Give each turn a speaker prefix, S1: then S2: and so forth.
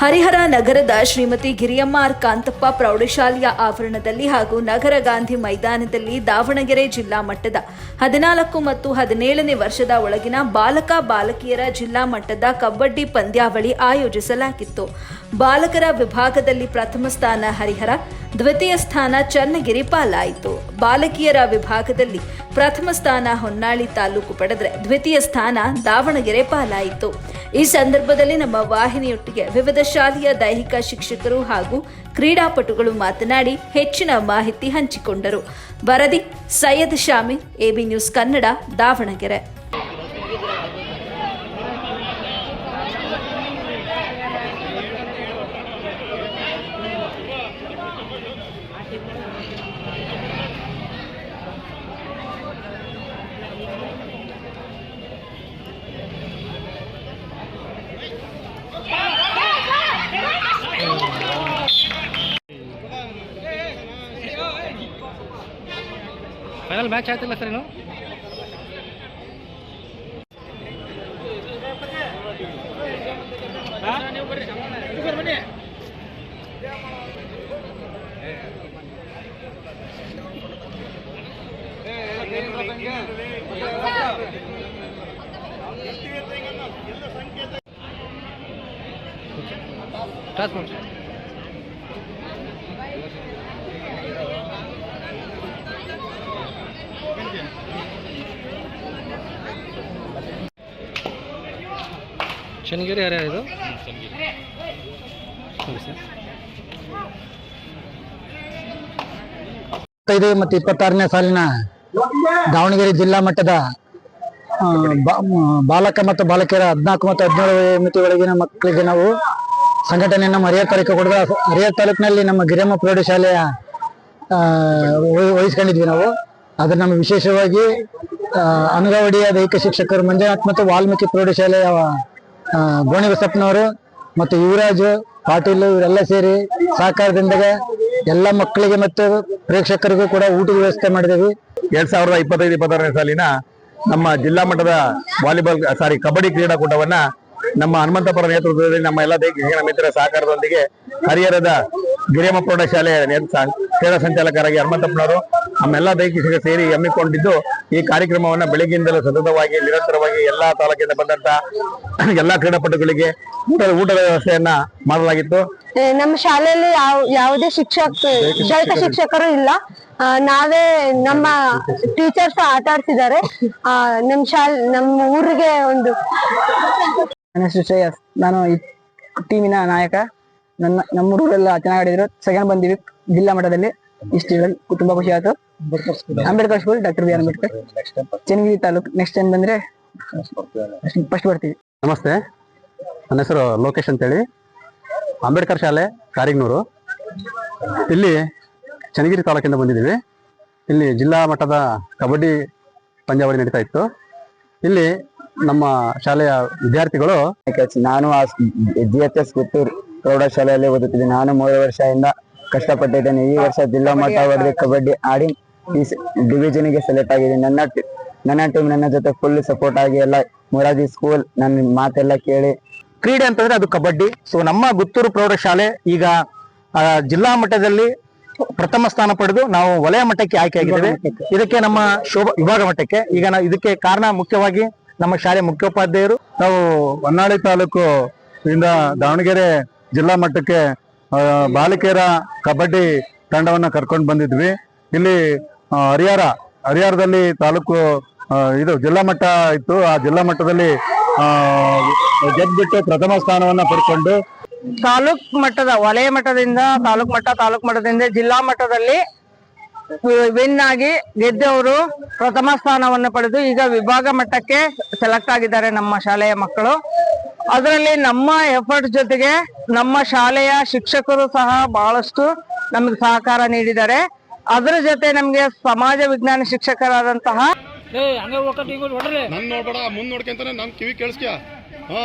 S1: ಹರಿಹರ ನಗರದ ಶ್ರೀಮತಿ ಗಿರಿಯಮ್ಮ ಆರ್ ಕಾಂತಪ್ಪ ಪ್ರೌಢಶಾಲೆಯ ಆವರಣದಲ್ಲಿ ಹಾಗೂ ನಗರ ಗಾಂಧಿ ಮೈದಾನದಲ್ಲಿ ದಾವಣಗೆರೆ ಜಿಲ್ಲಾ ಮಟ್ಟದ ಹದಿನಾಲ್ಕು ಮತ್ತು ಹದಿನೇಳನೇ ವರ್ಷದ ಒಳಗಿನ ಬಾಲಕ ಬಾಲಕಿಯರ ಜಿಲ್ಲಾ ಮಟ್ಟದ ಕಬಡ್ಡಿ ಪಂದ್ಯಾವಳಿ ಆಯೋಜಿಸಲಾಗಿತ್ತು. ಬಾಲಕರ ವಿಭಾಗದಲ್ಲಿ ಪ್ರಥಮ ಸ್ಥಾನ ಹರಿಹರ, ದ್ವಿತೀಯ ಸ್ಥಾನ ಚನ್ನಗಿರಿ ಪಾಲಾಯಿತು. ಬಾಲಕಿಯರ ವಿಭಾಗದಲ್ಲಿ ಪ್ರಥಮ ಸ್ಥಾನ ಹೊನ್ನಾಳಿ ತಾಲೂಕು ಪಡೆದರೆ ದ್ವಿತೀಯ ಸ್ಥಾನ ದಾವಣಗೆರೆ ಪಾಲಾಯಿತು. ಈ ಸಂದರ್ಭದಲ್ಲಿ ನಮ್ಮ ವಾಹಿನಿಯೊಟ್ಟಿಗೆ ವಿವಿಧ ಶಾಲೆಯ ದೈಹಿಕ ಶಿಕ್ಷಕರು ಹಾಗೂ ಕ್ರೀಡಾಪಟುಗಳು ಮಾತನಾಡಿ ಹೆಚ್ಚಿನ ಮಾಹಿತಿ ಹಂಚಿಕೊಂಡರು. ವರದಿ, Syed Shami, AB news Kannada, Davanagere.
S2: Final match ಆಯ್ತಿಲ್ಲ sir ಏನು ಕ್ಲಾಸ್ ಮಾಡಿ ಚನ್ನಗಿರಿ ಯಾರ್ಯಾರು ಇದು?
S3: ಇಪ್ಪತ್ತೈದು ಮತ್ತು ಇಪ್ಪತ್ತಾರನೇ ಸಾಲಿನ ದಾವಣಗೆರೆ ಜಿಲ್ಲಾ ಮಟ್ಟದ ಬಾಲಕ ಮತ್ತು ಬಾಲಕಿಯರ ಹದಿನಾಲ್ಕು ಮತ್ತು ಹದಿನೇಳು ಮಿತಿಯೊಳಗಿನ ಮಕ್ಕಳಿಗೆ ನಾವು ಸಂಘಟನೆಯನ್ನು ನಮ್ಮ ಹರಿಹರ ತಾಲೂಕು ಕೊಡದ ಹರಿಯ ತಾಲೂಕಿನಲ್ಲಿ ನಮ್ಮ ಗಿರಿಯಮ್ಮ ಪ್ರೌಢಶಾಲೆಯ ವಹಿಸ್ಕೊಂಡಿದ್ವಿ ನಾವು. ಅದ್ರ ನಮ್ಮ ವಿಶೇಷವಾಗಿ ಅನಗವಡಿಯ ದೈಹಿಕ ಶಿಕ್ಷಕರು ಮಂಜುನಾಥ್ ಮತ್ತು ವಾಲ್ಮೀಕಿ ಪ್ರೌಢಶಾಲೆಯ ಗೋಣಿ ಬಸಪ್ಪನವರು ಮತ್ತು ಯುವರಾಜ್, ಪಾಟೀಲ್ ಇವರೆಲ್ಲ ಸೇರಿ ಸಹಕಾರದಿಂದ ಎಲ್ಲ ಮಕ್ಕಳಿಗೆ ಮತ್ತು ಪ್ರೇಕ್ಷಕರಿಗೂ ಕೂಡ ಊಟದ ವ್ಯವಸ್ಥೆ ಮಾಡಿದ್ದೀವಿ.
S4: ಎರಡ್ ಸಾವಿರದ ಇಪ್ಪತ್ತೈದು ಇಪ್ಪತ್ತಾರನೇ ಸಾಲಿನ ನಮ್ಮ ಜಿಲ್ಲಾ ಮಟ್ಟದ ವಾಲಿಬಾಲ್ ಸಾರಿ ಕಬಡ್ಡಿ ಕ್ರೀಡಾಕೂಟವನ್ನ ನಮ್ಮ ಹನುಮಂತಪುರ ನೇತೃತ್ವದಲ್ಲಿ ನಮ್ಮ ಎಲ್ಲ ಶಿಕ್ಷಣ ಮಿತ್ರ ಸಹಕಾರದೊಂದಿಗೆ ಹರಿಹರದ ಗಿರಿಯಮ್ಮ ಪ್ರೌಢಶಾಲೆಯ ಕ್ರೀಡಾ ಸಂಚಾಲಕರಾಗಿ ಹನುಮಂತಪ್ಪನವರು ನಮ್ಮೆಲ್ಲ ದೈಹಿಕ ಸೇರಿ ಹಮ್ಮಿಕೊಂಡಿದ್ದು ಈ ಕಾರ್ಯಕ್ರಮವನ್ನ ಬೆಳಗ್ಗೆಯಿಂದಲೂ ಸತತವಾಗಿ ನಿರಂತರವಾಗಿ ಎಲ್ಲಾ ತಾಲೂಕಿಂದ ಬಂದಂತ ಎಲ್ಲಾ ಕ್ರೀಡಾಪಟುಗಳಿಗೆ ಊಟದ ಊಟದ ವ್ಯವಸ್ಥೆಯನ್ನ ಮಾಡಲಾಗಿತ್ತು.
S5: ನಮ್ಮ ಶಾಲೆಯಲ್ಲಿ ಯಾವ ಯಾವುದೇ ಶಿಕ್ಷಕ ದೈಹಿಕ ಶಿಕ್ಷಕರು ಇಲ್ಲ. ನಾವೇ ನಮ್ಮ ಟೀಚರ್ಸ್ ಆಟ ಆಡ್ತಿದ್ದಾರೆ ಆ, ನಮ್ಮ ಶಾಲೆ ನಮ್ಮ ಊರಿಗೆ ಒಂದು
S3: ನನ್ನ ಹೆಸರು ಶ್ರೇಯಸ್. ನಾನು ಈ ಟೀಮಿನ ನಾಯಕ. ನನ್ನ, ನಮ್ಮ ಹುಡುಗರೆಲ್ಲ ಚೆನ್ನಾಗಿ ಆಡಿದ್ರು ಸೆಕೆಂಡ್ ಬಂದಿವಿ ಜಿಲ್ಲಾ ಮಟ್ಟದಲ್ಲಿ. ಇಷ್ಟು ಹೇಳಿ ತುಂಬಾ ಖುಷಿ ಆಯ್ತು. Ambedkar school doctor B R Ambedkar. Channagiri taluk next time ಬಂದ್ರೆ ಫಸ್ಟ್ ಬರ್ತೀವಿ.
S4: ನಮಸ್ತೆ. ನನ್ನ ಹೆಸರು ಲೋಕೇಶ್ ಅಂತೇಳಿ. ಅಂಬೇಡ್ಕರ್ ಶಾಲೆ, ಕಾರಿಗ್ನೂರು. ಇಲ್ಲಿ ಚನ್ನಗಿರಿ ತಾಲೂಕಿಂದ ಬಂದಿದ್ದೀವಿ. ಇಲ್ಲಿ ಜಿಲ್ಲಾ ಮಟ್ಟದ ಕಬಡ್ಡಿ ಪಂದ್ಯಾವಳಿ ನಡೀತಾ ಇತ್ತು. ಇಲ್ಲಿ ನಮ್ಮ ಶಾಲೆಯ ವಿದ್ಯಾರ್ಥಿಗಳು
S3: ನಾನು ಜಿ ಎಚ್ ಎಸ್ ಪುತ್ತೂರು ಪ್ರೌಢಶಾಲೆಯಲ್ಲಿ ಓದುತ್ತಿದ್ದೆ. ನಾನು ಮೂರು ವರ್ಷದಿಂದ ಕಷ್ಟಪಟ್ಟಿದ್ದೇನೆ. ಈ ವರ್ಷ ಜಿಲ್ಲಾ ಮಟ್ಟ ಹೊಡೆದು ಕಬಡ್ಡಿ ಆಡಿ ಈ ಡಿವಿಷನ್ಗೆ ಸೆಲೆಕ್ಟ್ ಆಗಿದ್ದೀನಿ. ನನ್ನ ನನ್ನ ಟೀಮ್ ನನ್ನ ಜೊತೆ ಫುಲ್ ಸಪೋರ್ಟ್ ಆಗಿ ಎಲ್ಲ ಮುರಾಜಿ ಸ್ಕೂಲ್ ನನ್ನ ಮಾತೆಲ್ಲ ಕೇಳಿ
S4: ಕ್ರೀಡೆ ಅಂತಂದ್ರೆ ಅದು ಕಬಡ್ಡಿ. ಸೊ ನಮ್ಮ ಗುತ್ತೂರು ಪ್ರೌಢಶಾಲೆ ಈಗ ಆ, ಜಿಲ್ಲಾ ಮಟ್ಟದಲ್ಲಿ ಪ್ರಥಮ ಸ್ಥಾನ ಪಡೆದು ನಾವು ವಲಯ ಮಟ್ಟಕ್ಕೆ ಆಯ್ಕೆ ಆಗಿದ್ದೇವೆ. ಇದಕ್ಕೆ ನಮ್ಮ ಶೋಭಾ ವಿಭಾಗ ಮಟ್ಟಕ್ಕೆ. ಈಗ ನಾವು ಇದಕ್ಕೆ ಕಾರಣ ಮುಖ್ಯವಾಗಿ ನಮ್ಮ ಶಾಲೆ ಮುಖ್ಯೋಪಾಧ್ಯಾಯರು. ನಾವು ಹೊನ್ನಾಳಿ ತಾಲೂಕು ಇಂದ ದಾವಣಗೆರೆ ಜಿಲ್ಲಾ ಮಟ್ಟಕ್ಕೆ ಬಾಲಕಿಯರ ಕಬಡ್ಡಿ ತಂಡವನ್ನ ಕರ್ಕೊಂಡು ಬಂದಿದ್ವಿ. ಇಲ್ಲಿ ಹರಿಹಾರ ಹರಿಹರ, ಹರಿಹರದಲ್ಲಿ ತಾಲೂಕು ಇದು ಜಿಲ್ಲಾ ಮಟ್ಟ ಇತ್ತು. ಆ ಜಿಲ್ಲಾ ಮಟ್ಟದಲ್ಲಿ ಗೆದ್ದುಬಿಟ್ಟು ಪ್ರಥಮ ಸ್ಥಾನವನ್ನ ಪಡ್ಕೊಂಡು
S6: ತಾಲೂಕ್ ಮಟ್ಟದ, ವಲಯ ಮಟ್ಟದಿಂದ ತಾಲೂಕ್ ಮಟ್ಟ ತಾಲೂಕ್ ಮಟ್ಟದಿಂದ ಜಿಲ್ಲಾ ಮಟ್ಟದಲ್ಲಿ ವಿನ್ ಆಗಿ ಗೆದ್ದವರು ಪ್ರಥಮ ಸ್ಥಾನವನ್ನು ಪಡೆದು ಈಗ ವಿಭಾಗ ಮಟ್ಟಕ್ಕೆ ಸೆಲೆಕ್ಟ್ ಆಗಿದ್ದಾರೆ ನಮ್ಮ ಶಾಲೆಯ ಮಕ್ಕಳು. ಅದರಲ್ಲಿ ನಮ್ಮ ಎಫರ್ಟ್ ಜೊತೆಗೆ ನಮ್ಮ ಶಾಲೆಯ ಶಿಕ್ಷಕರು ಸಹ ಬಹಳಷ್ಟು ನಮಗೆ ಸಹಕಾರ ನೀಡಿದ್ದಾರೆ. ಅದರ ಜೊತೆ ನಮಗೆ ಸಮಾಜ ವಿಜ್ಞಾನ ಶಿಕ್ಷಕರಾದಂತಹ
S2: ಹಂಗ ಹೋಗ್ಕಟ್ಟಿ ಹೊಡ್ರಿ.
S7: ನನ್ ನೋಡ್ಬೇಡ ಮುಂದ್ ನೋಡ್ಕೊಂತಾನೆ ನಮ್ ಕಿವಿ ಕೇಳಿಸ್ಕ್ಯ ಹಾ.